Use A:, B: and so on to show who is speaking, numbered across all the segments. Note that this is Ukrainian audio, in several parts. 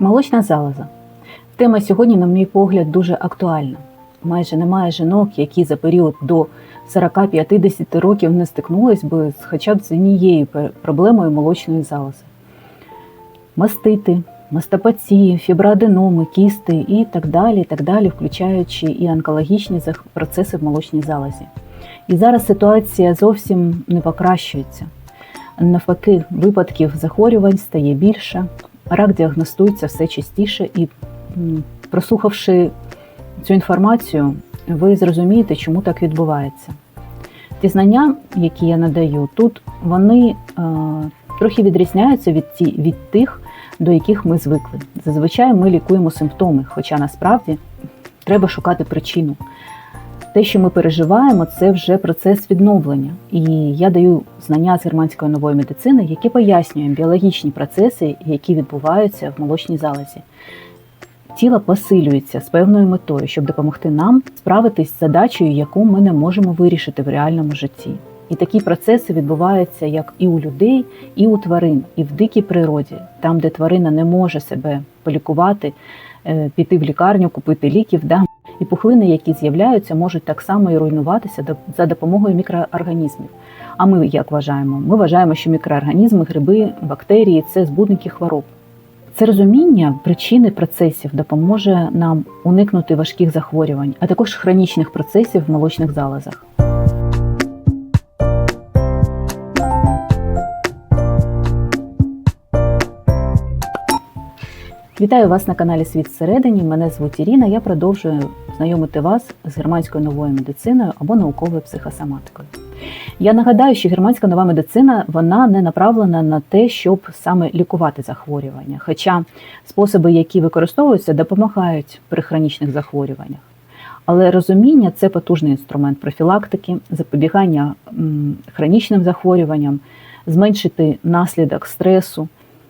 A: Молочна залоза. Тема сьогодні, на мій погляд, дуже актуальна. Майже немає жінок, які за період до 40-50 років не стикнулись би з хоча б з однією проблемою молочної залози. Мастити, мастопації, фіброаденоми, кісти і так далі, так далі, включаючи і онкологічні процеси в молочній залозі. І зараз ситуація зовсім не покращується. Навпаки, випадків захворювань стає більше, рак діагностується все частіше, і прослухавши цю інформацію, ви зрозумієте, чому так відбувається. Ті знання, які я надаю тут, вони е, трохи відрізняються від, ті, від тих, до яких ми звикли. Зазвичай ми лікуємо симптоми, хоча насправді треба шукати причину. Те, що ми переживаємо, це вже процес відновлення. І я даю знання з германської нової медицини, які пояснюють біологічні процеси, які відбуваються в молочній залозі. Тіло посилюється з певною метою, щоб допомогти нам справитись з задачею, яку ми не можемо вирішити в реальному житті. І такі процеси відбуваються як і у людей, і у тварин, і в дикій природі, там, де тварина не може себе полікувати, е, піти в лікарню, купити ліків. Да? І пухлини, які з'являються, можуть так само і руйнуватися за допомогою мікроорганізмів. А ми як вважаємо? Ми вважаємо, що мікроорганізми, гриби, бактерії це збудники хвороб. Це розуміння причини процесів допоможе нам уникнути важких захворювань, а також хронічних процесів в молочних залозах. Вітаю вас на каналі Світ всередині. Мене звуть Ірина. Я продовжую знайомити вас з германською новою медициною або науковою психосоматикою. Я нагадаю, що германська нова медицина вона не направлена на те, щоб саме лікувати захворювання. Хоча способи, які використовуються, допомагають при хронічних захворюваннях. Але розуміння це потужний інструмент профілактики, запобігання хронічним захворюванням, зменшити наслідок стресу.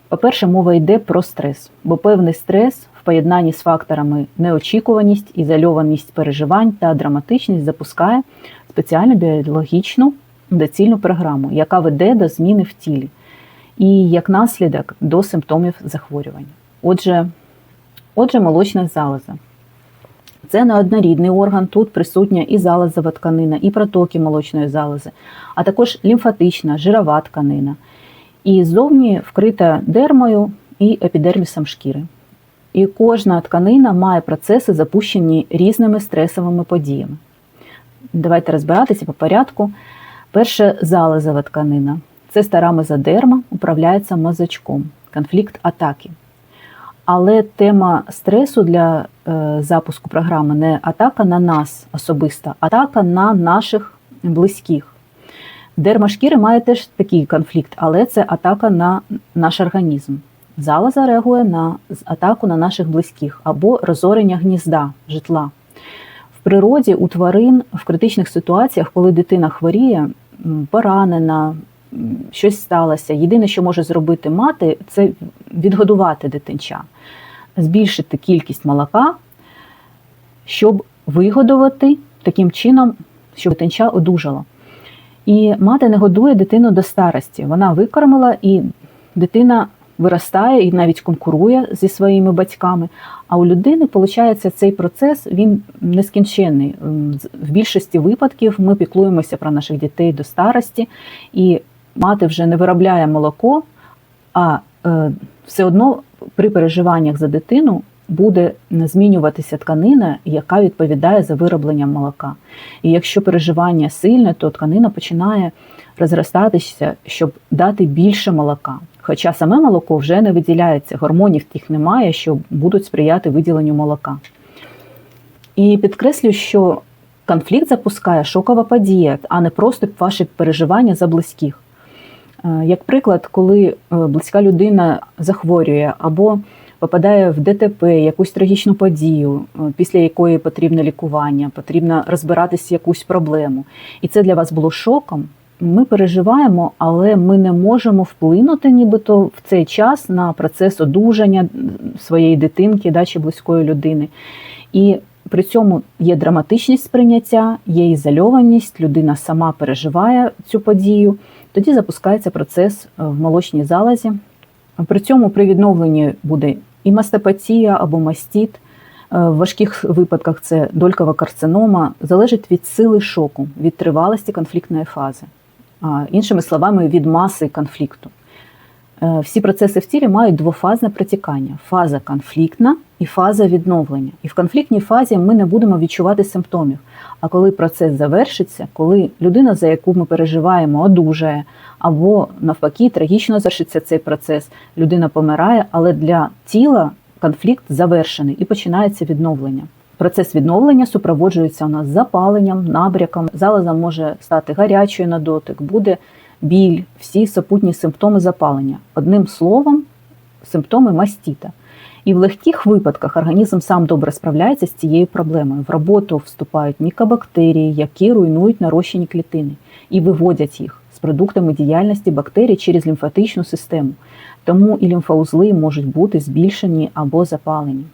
A: По-перше, мова йде про стрес, бо певний стрес поєднанні з факторами неочікуваність, ізольованість переживань та драматичність запускає спеціальну біологічну доцільну програму, яка веде до зміни в тілі і як наслідок до симптомів захворювання. Отже, отже, молочна залоза. Це неоднорідний орган, тут присутня і залозова тканина, і протоки молочної залози, а також лімфатична, жирова тканина. І ззовні вкрита дермою і епідермісом шкіри. І кожна тканина має процеси, запущені різними стресовими подіями. Давайте розбиратися по порядку. Перше залозова тканина. Це стара мезодерма, управляється мозочком, конфлікт атаки. Але тема стресу для е, запуску програми не атака на нас особисто, атака на наших близьких. Дерма шкіри має теж такий конфлікт, але це атака на наш організм. Залоза реагує на атаку на наших близьких або розорення гнізда, житла. В природі у тварин в критичних ситуаціях, коли дитина хворіє, поранена, щось сталося. Єдине, що може зробити мати, це відгодувати дитинча, збільшити кількість молока, щоб вигодувати таким чином, щоб дитинча одужало. І мати не годує дитину до старості. Вона викормила, і дитина виростає і навіть конкурує зі своїми батьками. А у людини, виходить, цей процес він нескінченний. В більшості випадків ми піклуємося про наших дітей до старості, і мати вже не виробляє молоко, а е, все одно при переживаннях за дитину буде змінюватися тканина, яка відповідає за вироблення молока. І якщо переживання сильне, то тканина починає розростатися, щоб дати більше молока. Хоча саме молоко вже не виділяється, гормонів тих немає, що будуть сприяти виділенню молока. І підкреслю, що конфлікт запускає шокова подія, а не просто ваші переживання за близьких. Е, Як приклад, коли е, близька людина захворює або попадає в ДТП, якусь трагічну подію, е, після якої потрібне лікування, потрібно розбиратися якусь проблему, і це для вас було шоком. Ми переживаємо, але ми не можемо вплинути, нібито в цей час на процес одужання своєї дитинки да, чи близької людини. І при цьому є драматичність сприйняття, є ізольованість, людина сама переживає цю подію. Тоді запускається процес е, в молочній залозі. При цьому при відновленні буде І мастопатія або мастіт е, в важких випадках це долькова карцинома, залежить від сили шоку, від тривалості конфліктної фази, іншими словами, від маси конфлікту. Е, Всі процеси в тілі мають двофазне протікання: фаза конфліктна і фаза відновлення. І в конфліктній фазі ми не будемо відчувати симптомів. А коли процес завершиться, коли людина, за яку ми переживаємо, одужає, або навпаки, трагічно завершиться цей процес, людина помирає, але для тіла конфлікт завершений і починається відновлення. Процес відновлення супроводжується у нас запаленням, набряком. Залоза може стати гарячою на дотик, буде біль, всі супутні симптоми запалення. Одним словом, симптоми мастіта. І в легких випадках організм сам добре справляється з цією проблемою. В роботу вступають мікобактерії, які руйнують нарощені клітини і виводять їх з продуктами діяльності бактерій через лімфатичну систему. Тому і лімфоузли можуть бути збільшені або запалені.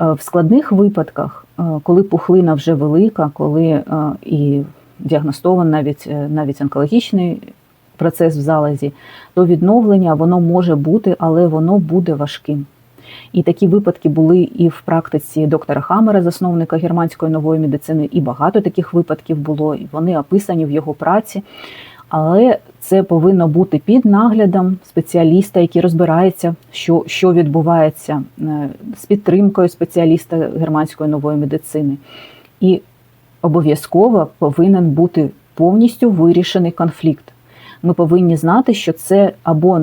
A: Е, В складних випадках, е, коли пухлина вже велика, коли е, і діагностований навіть, навіть онкологічний процес в залозі, то відновлення воно може бути, але воно буде важким. І такі випадки були і в практиці доктора Хамера, засновника германської нової медицини, і багато таких випадків було, і вони описані в його праці. Але це повинно бути під наглядом спеціаліста, який розбирається, що, що відбувається, е, з підтримкою спеціаліста германської нової медицини. І обов'язково повинен бути повністю вирішений конфлікт. Ми повинні знати, що це або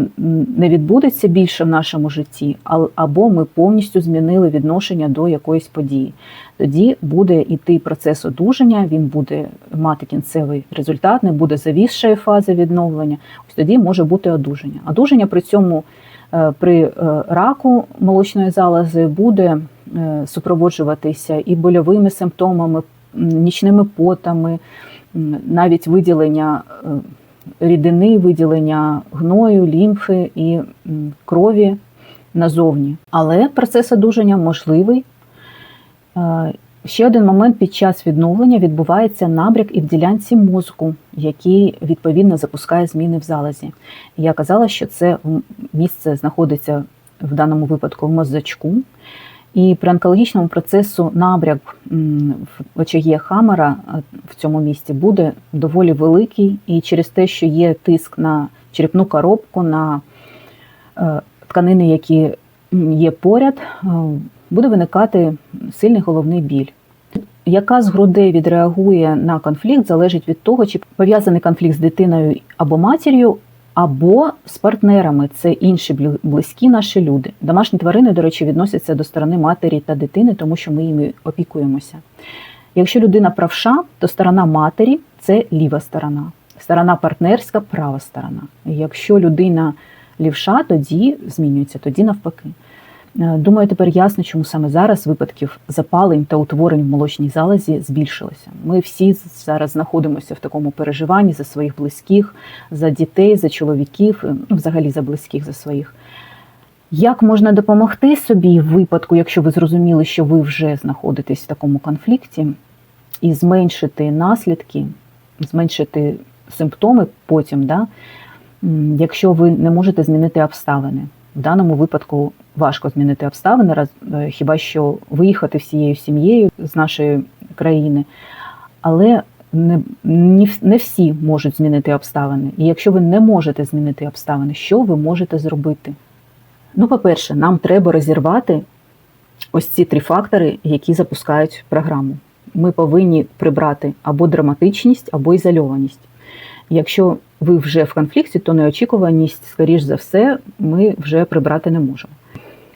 A: не відбудеться більше в нашому житті, або ми повністю змінили відношення до якоїсь події. Тоді буде йти процес одужання, він буде мати кінцевий результат, не буде завісшої фази відновлення. Ось тоді може бути одужання. Одужання при цьому е, при е, раку молочної залози буде е, супроводжуватися і больовими симптомами, нічними потами, навіть виділення рідини, виділення гною, лімфи і крові назовні. Але процес одужання можливий. Е, Ще один момент під час відновлення відбувається набряк і в ділянці мозку, який відповідно запускає зміни в залозі. Я казала, що це місце знаходиться в даному випадку в мозочку. І при онкологічному процесу набряк в очагі Хамера е, в цьому місці буде доволі великий, і через те, що є тиск на черепну коробку, на е, тканини, які є поряд, е, буде виникати сильний головний біль. Яка з грудей відреагує на конфлікт, залежить від того, чи пов'язаний конфлікт з дитиною або матір'ю, або з партнерами. Це інші близькі наші люди. Домашні тварини, до речі, відносяться до сторони матері та дитини, тому що ми їми опікуємося. Якщо людина правша, то сторона матері це ліва сторона, сторона партнерська права сторона. Якщо людина лівша, тоді змінюється, тоді навпаки. Е, Думаю, тепер ясно, чому саме зараз випадків запалень та утворень в молочній залозі збільшилося. Ми всі зараз знаходимося в такому переживанні за своїх близьких, за дітей, за чоловіків, е, ну, взагалі за близьких, за своїх. Як можна допомогти собі в випадку, якщо ви зрозуміли, що ви вже знаходитесь в такому конфлікті, і зменшити наслідки, зменшити симптоми потім, да? якщо ви не можете змінити обставини? В даному випадку важко змінити обставини, раз- е, хіба що виїхати всією сім'єю з нашої країни. Але не, не не всі можуть змінити обставини. І якщо ви не можете змінити обставини, що ви можете зробити? Ну, по-перше, нам треба розірвати ось ці три фактори, які запускають програму. Ми повинні прибрати або драматичність, або ізольованість. Якщо ви вже в конфлікті, то неочікуваність, скоріш за все, ми вже прибрати не можемо.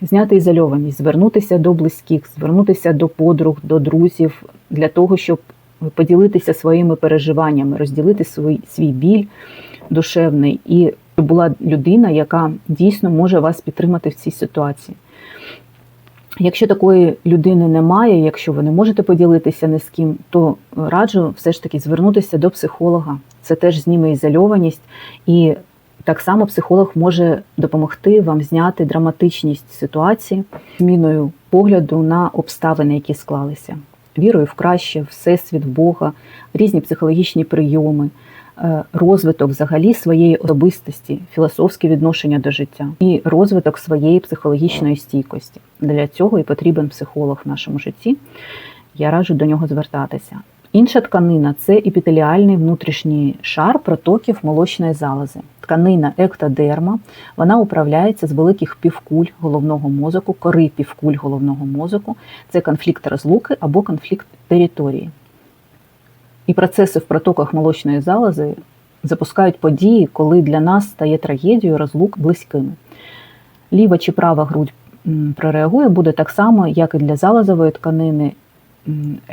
A: Зняти ізольованість, звернутися до близьких, звернутися до подруг, до друзів для того, щоб поділитися своїми переживаннями, розділити свій, свій біль душевний і щоб була людина, яка дійсно може вас підтримати в цій ситуації. Якщо такої людини немає, якщо ви не можете поділитися ні з ким, то раджу все ж таки звернутися до психолога. Це теж зніме ізольованість, і так само психолог може допомогти вам зняти драматичність ситуації зміною погляду на обставини, які склалися, вірою в краще, всесвіт, Бога, різні психологічні прийоми, е, розвиток взагалі своєї особистості, філософське відношення до життя і розвиток своєї психологічної стійкості. Для цього і потрібен психолог в нашому житті. Я раджу до нього звертатися. Інша тканина це епітеліальний внутрішній шар протоків молочної залози. Тканина ектодерма, вона управляється з великих півкуль головного мозоку, кори півкуль головного мозоку. Це конфлікт розлуки або конфлікт території. І процеси в протоках молочної залози запускають події, коли для нас стає трагедією розлук близькими. Ліва чи права грудь прореагує буде так само, як і для залозової тканини.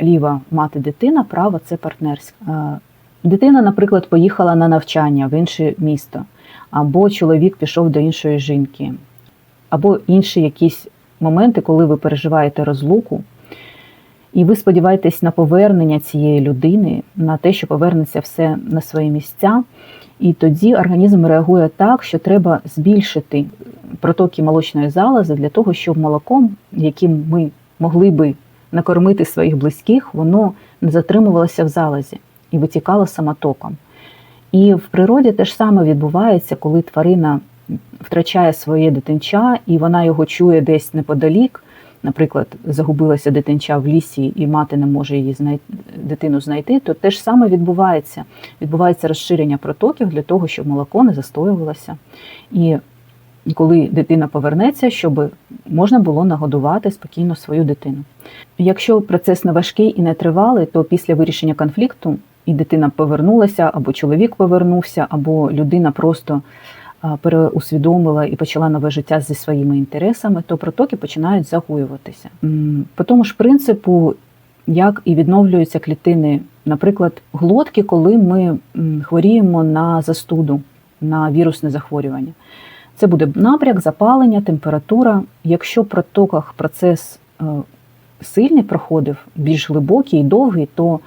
A: Ліва мати дитина, права це партнерська. Дитина, наприклад, поїхала на навчання в інше місто, або чоловік пішов до іншої жінки, або інші якісь моменти, коли ви переживаєте розлуку, і ви сподіваєтесь на повернення цієї людини, на те, що повернеться все на свої місця. І тоді організм реагує так, що треба збільшити протоки молочної залози для того, щоб молоком, яким ми могли би накормити своїх близьких, воно не затримувалося в залозі і витікало самотоком. І в природі те ж саме відбувається, коли тварина втрачає своє дитинча, і вона його чує десь неподалік. Наприклад, загубилася дитинча в лісі, і мати не може її знайти, дитину знайти, то те ж саме відбувається. Відбувається розширення протоків для того, щоб молоко не застоювалося. І коли дитина повернеться, щоб можна було нагодувати спокійно свою дитину. Якщо процес не важкий і не тривалий, то після вирішення конфлікту і дитина повернулася, або чоловік повернувся, або людина просто переусвідомила і почала нове життя зі своїми інтересами, то протоки починають загоюватися. По тому ж принципу, як і відновлюються клітини, наприклад, глотки, коли ми хворіємо на застуду, на вірусне захворювання. Це буде набряк, запалення, температура. Якщо в протоках процес е, сильний проходив, більш глибокий і довгий, то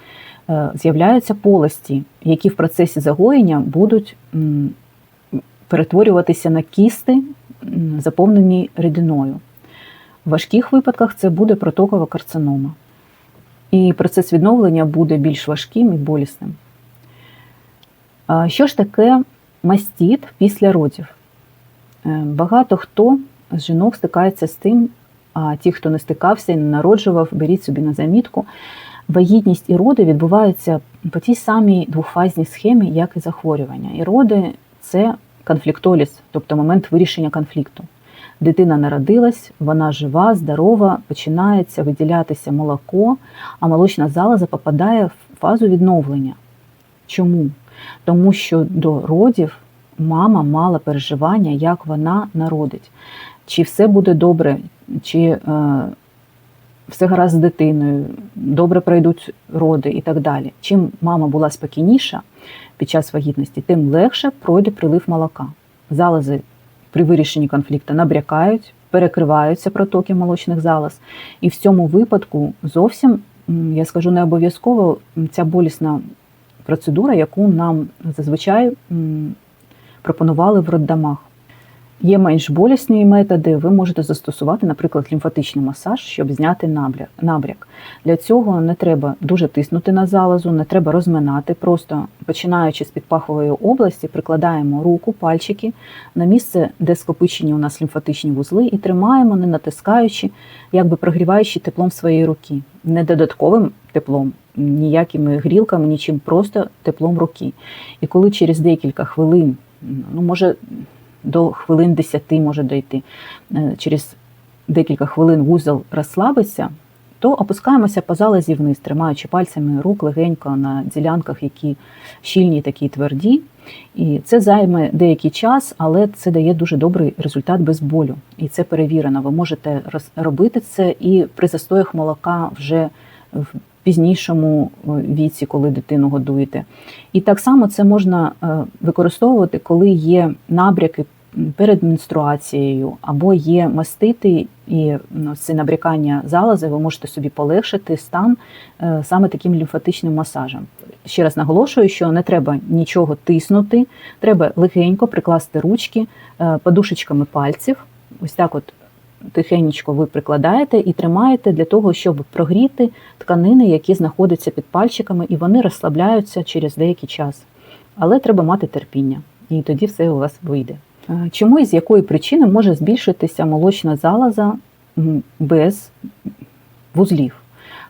A: е, з'являються полості, які в процесі загоєння будуть перетворюватися на кісти, заповнені рідиною. В важких випадках це буде протокова карцинома. І процес відновлення буде більш важким і болісним. Що ж таке мастіт після родів? Е, багато хто з жінок стикається з тим, а ті, хто не стикався і не народжував, беріть собі на замітку. Вагітність і роди відбуваються по тій самій двохфазній схемі, як і захворювання. І роди це конфліктоліз, тобто момент вирішення конфлікту. Дитина народилась, вона жива, здорова, починається виділятися молоко, а молочна залоза попадає в фазу відновлення. Чому? Тому що до родів мама мала переживання, як вона народить, чи все буде добре, чи е, все гаразд з дитиною, добре пройдуть роди і так далі. Чим мама була спокійніша під час вагітності, тим легше пройде прилив молока. Залози при вирішенні конфлікту набрякають, перекриваються протоки молочних залоз. І в цьому випадку зовсім, я скажу, не обов'язково ця болісна процедура, яку нам зазвичай пропонували в роддомах. Є менш болісні методи, ви можете застосувати, наприклад, лімфатичний масаж, щоб зняти набряк. Для цього не треба дуже тиснути на залозу, не треба розминати. Просто починаючи з підпахової області, прикладаємо руку, пальчики на місце, де скопичені у нас лімфатичні вузли, і тримаємо, не натискаючи, якби прогріваючи теплом своєї руки, не додатковим теплом, ніякими грілками, нічим, просто теплом руки. І коли через декілька хвилин ну, може до хвилин 10 може дойти. Е, через декілька хвилин вузол розслабиться, то опускаємося по залозі вниз, тримаючи пальцями рук легенько на ділянках, які щільні, такі тверді. І це займе деякий час, але це дає дуже добрий результат без болю. І це перевірено. Ви можете робити це і при застоях молока вже в пізнішому е, віці, коли дитину годуєте. І так само це можна е, використовувати, коли є набряки перед менструацією, або є мастити і це набрякання залози, ви можете собі полегшити стан е, саме таким лімфатичним масажем. Ще раз наголошую, що не треба нічого тиснути, треба легенько прикласти ручки подушечками пальців. Ось так от тихенечко ви прикладаєте і тримаєте для того, щоб прогріти тканини, які знаходяться під пальчиками, і вони розслабляються через деякий час. але треба мати терпіння, і тоді все у вас вийде. Е, Чому і з якої причини може збільшитися молочна залоза без вузлів?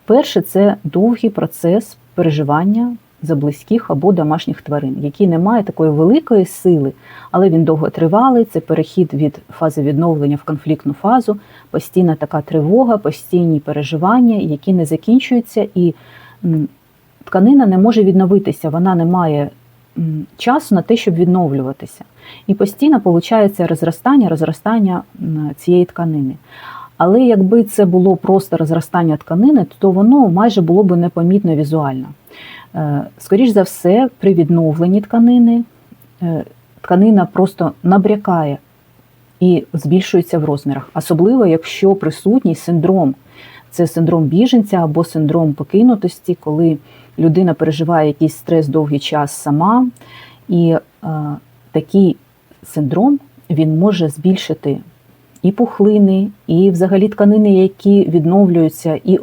A: Перше, це довгий процес переживання за близьких або домашніх тварин, який не має такої великої сили, але він довготривалий. Це перехід від фази відновлення в конфліктну фазу, постійна така тривога, постійні переживання, які не закінчуються, і тканина не може відновитися, вона не має часу на те, щоб відновлюватися. І постійно виходить розростання, розростання цієї тканини. Але якби це було просто розростання тканини, то воно майже було б непомітно візуально. Е, Скоріш за все, при відновленні тканини е, тканина просто набрякає і збільшується в розмірах, особливо якщо присутній синдром. Це синдром біженця або синдром покинутості, коли людина переживає якийсь стрес довгий час сама, і е, такий синдром він може збільшити і пухлини, і взагалі тканини, які відновлюються, і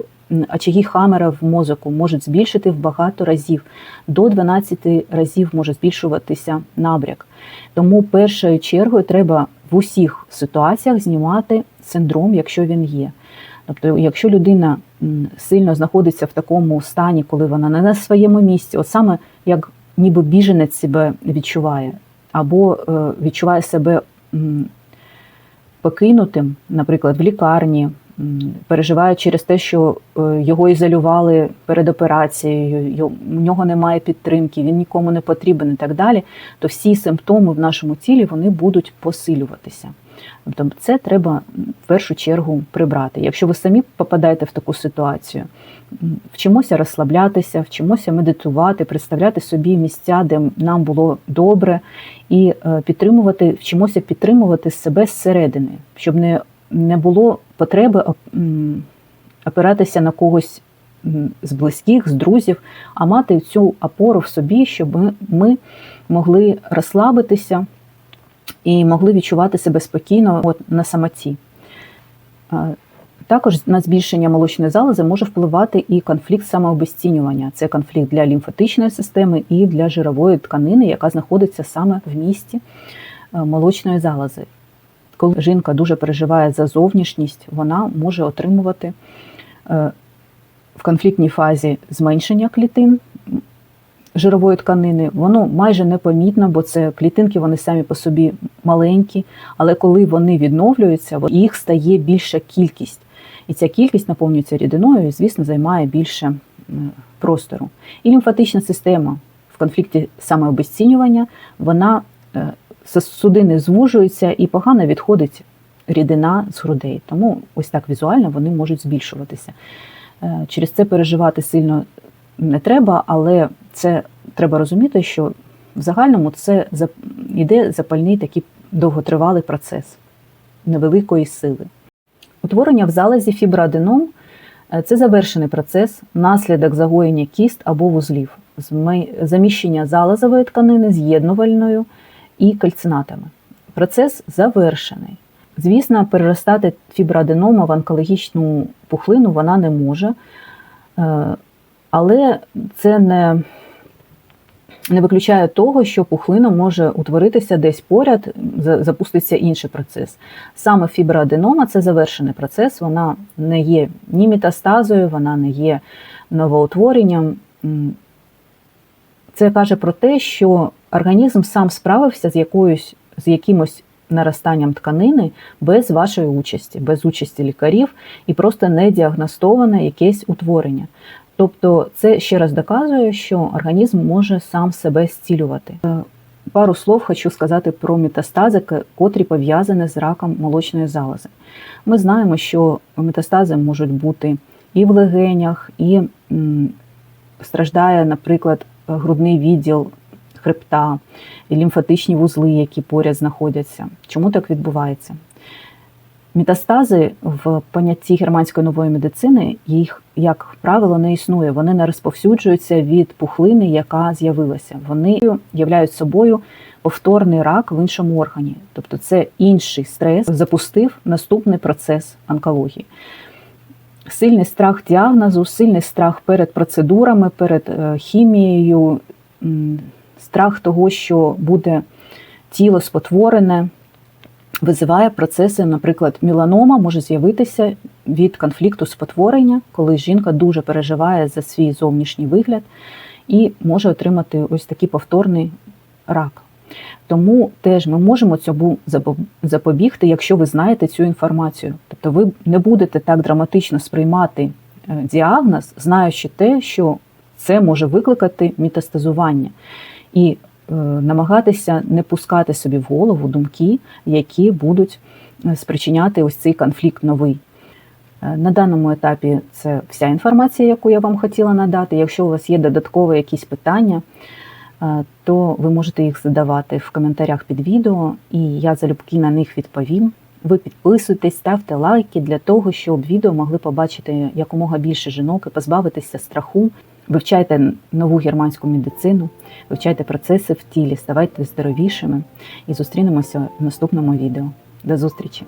A: очаги Хамера в мозоку можуть збільшити в багато разів. До 12 разів може збільшуватися набряк. Тому першою чергою треба в усіх ситуаціях знімати синдром, якщо він є. Тобто, якщо людина сильно знаходиться в такому стані, коли вона не на своєму місці, от саме як ніби біженець себе відчуває, або е, відчуває себе покинутим, наприклад, в лікарні, переживає через те, що е, його ізолювали перед операцією, у нього немає підтримки, він нікому не потрібен і так далі, то всі симптоми в нашому тілі вони будуть посилюватися. Тобто це треба в першу чергу прибрати. Якщо ви самі попадаєте в таку ситуацію, вчимося розслаблятися, вчимося медитувати, представляти собі місця, де нам було добре, і е, підтримувати, вчимося підтримувати себе зсередини, щоб не, не було потреби опиратися на когось з близьких, з друзів, а мати цю опору в собі, щоб ми, могли розслабитися і могли відчувати себе спокійно от, на самоті. Також на збільшення молочної залози може впливати і конфлікт самообезцінювання. Це конфлікт для лімфатичної системи і для жирової тканини, яка знаходиться саме в місті е, молочної залози. Коли жінка дуже переживає за зовнішність, вона може отримувати е, в конфліктній фазі зменшення клітин жирової тканини, воно майже непомітно, бо це клітинки, вони самі по собі маленькі, але коли вони відновлюються, їх стає більша кількість. І ця кількість наповнюється рідиною і, звісно, займає більше простору. І лімфатична система в конфлікті самообезцінювання, вона е, судини звужуються і погано відходить рідина з грудей. Тому ось так візуально вони можуть збільшуватися. Е, Через це переживати сильно не треба, але це треба розуміти, що в загальному це йде запальний такий довготривалий процес невеликої сили. Утворення в залозі фіброаденом е, це завершений процес, наслідок загоєння кіст або вузлів, заміщення залозової тканини з'єднувальною і кальцинатами. Процес завершений. Звісно, переростати фіброаденома в онкологічну пухлину вона не може, е, але це не, не виключає того, що пухлина може утворитися десь поряд, запуститься інший процес. Саме фіброаденома це завершений процес, вона не є ні метастазою, вона не є новоутворенням. Це каже про те, що організм сам справився з якоюсь з якимось наростанням тканини без вашої участі, без участі лікарів, і просто не діагностоване якесь утворення. Тобто, це ще раз доказує, що організм може сам себе зцілювати. Е, Пару слов хочу сказати про метастази, котрі пов'язані з раком молочної залози. Ми знаємо, що метастази можуть бути і в легенях, і страждає, наприклад, грудний відділ хребта, лімфатичні вузли, які поряд знаходяться. Чому так відбувається? Метастази в понятті германської нової медицини їх, як правило, не існує. Вони не розповсюджуються від пухлини, яка з'явилася. Вони являють собою повторний рак в іншому органі. Тобто це інший стрес запустив наступний процес онкології. Сильний страх діагнозу, сильний страх перед процедурами, перед е, хімією, страх того, що буде тіло спотворене, визиває процеси, наприклад, міланома може з'явитися від конфлікту спотворення, коли жінка дуже переживає за свій зовнішній вигляд і може отримати ось такий повторний рак. Тому теж ми можемо цьому запобігти, якщо ви знаєте цю інформацію. Тобто ви не будете так драматично сприймати е, діагноз, знаючи те, що це може викликати метастазування, і е, намагатися не пускати собі в голову думки, які будуть е, спричиняти ось цей конфлікт новий. Е, На даному етапі це вся інформація, яку я вам хотіла надати. Якщо у вас є додаткові якісь питання, то ви можете їх задавати в коментарях під відео, і я залюбки на них відповім. Ви підписуйтесь, ставте лайки для того, щоб відео могли побачити якомога більше жінок і позбавитися страху. Вивчайте нову германську медицину, вивчайте процеси в тілі, ставайте здоровішими і зустрінемося в наступному відео. До зустрічі!